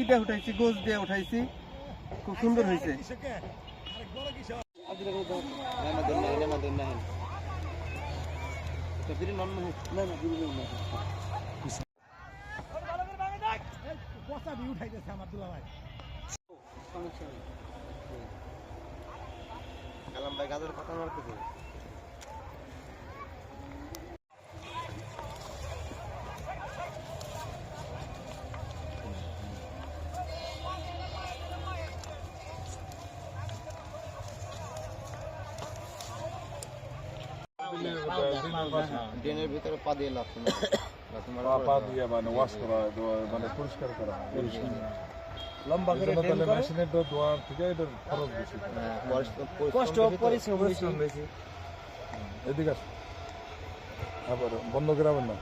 ইটা উঠাইছি গোছ দিয়ে উঠাইছি। খুব সুন্দর হয়েছে কালাম ভাই গাছের পাতা মারতেছে ড্রেনের ভিতরে পা দিয়ে লাগছে পা দিয়ে মানে ওয়াশ করা মানে পরিষ্কার করা। লম্বা করে তাহলে মেশিনের ধোয়া থেকে এটা খরচ বেশি। হ্যাঁ, কষ্ট পরিশ্রম বেশি। পরিশ্রম বেশি। এদিকে আসো। আবার বন্ধ করাবেন না